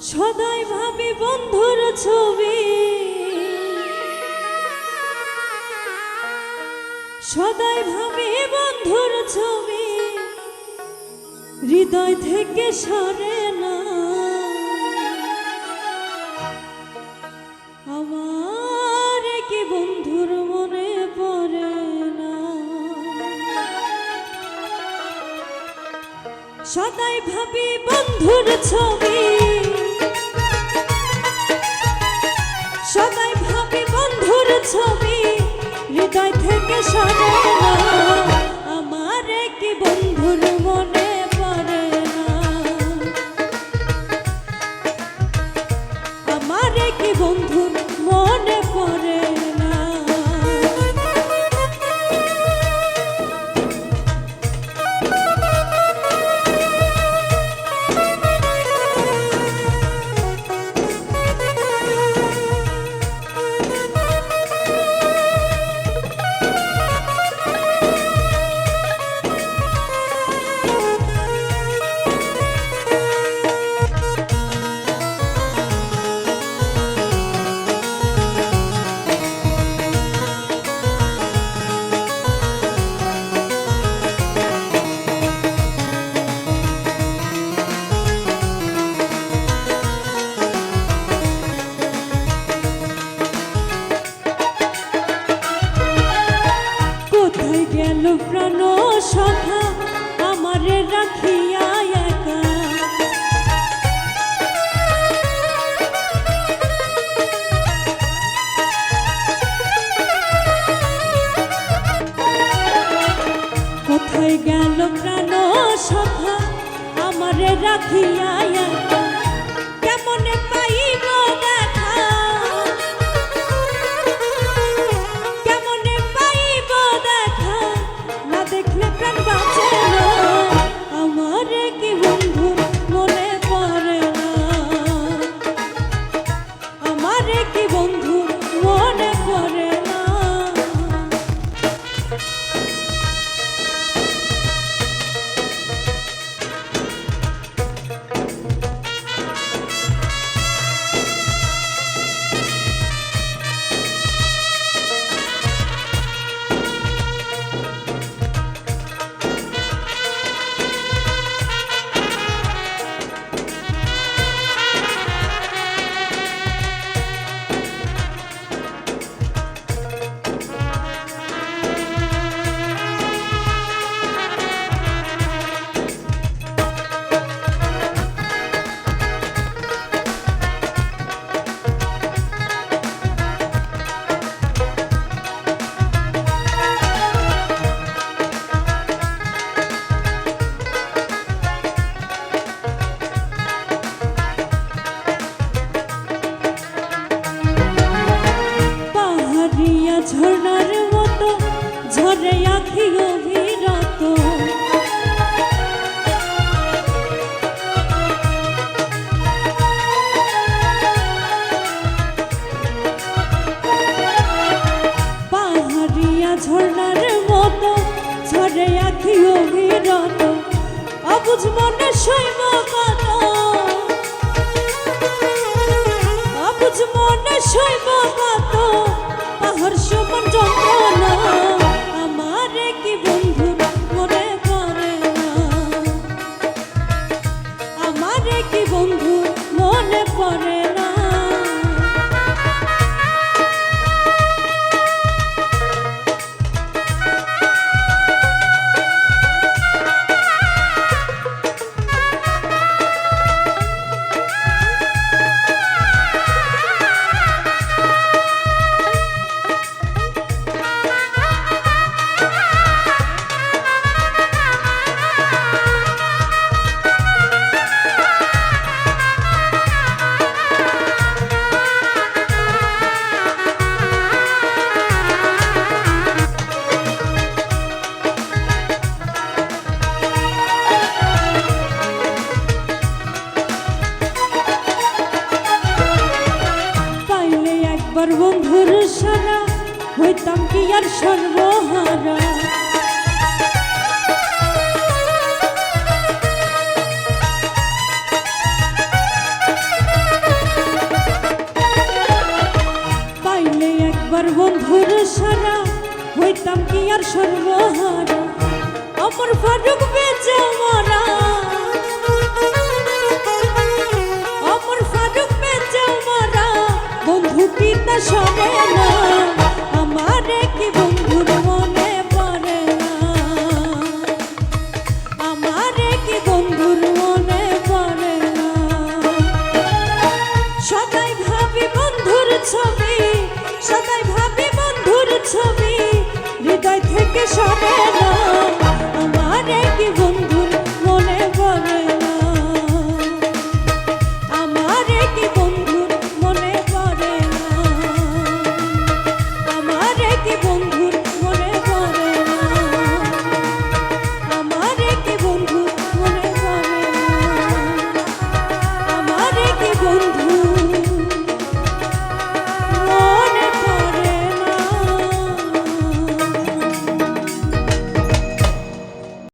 সদাই ভাবি বন্ধুর ছবি। সদাই ভাবি বন্ধুর ছবি। হৃদয় থেকে সরে না। আমার কি বন্ধুর মনে পড়ে না। সদাই ভাবি বন্ধুর ছবি। সদাই ভাবি বন্ধুর ছবি। হৃদয় থেকে সরে আমার কি বন্ধুর মনে কোথায় গেল প্রাণ সখা আমারে রাখিয়া কেমনে পাইব ঝরে আখি অভিরত অবুঝ মনে শৈব কত? অবুঝ মনে শৈব কত? পাহাড় সমান যন্ত্রণা বন্ধুর সারা, হইতাম কি আর সর্বহারা? পাইলে একবার বন্ধুর সারা, হইতাম কি আর সর্বহারা? অপর ফারুক বেজে মারা। ছবি সদাই ভাবি বন্ধুর ছবি।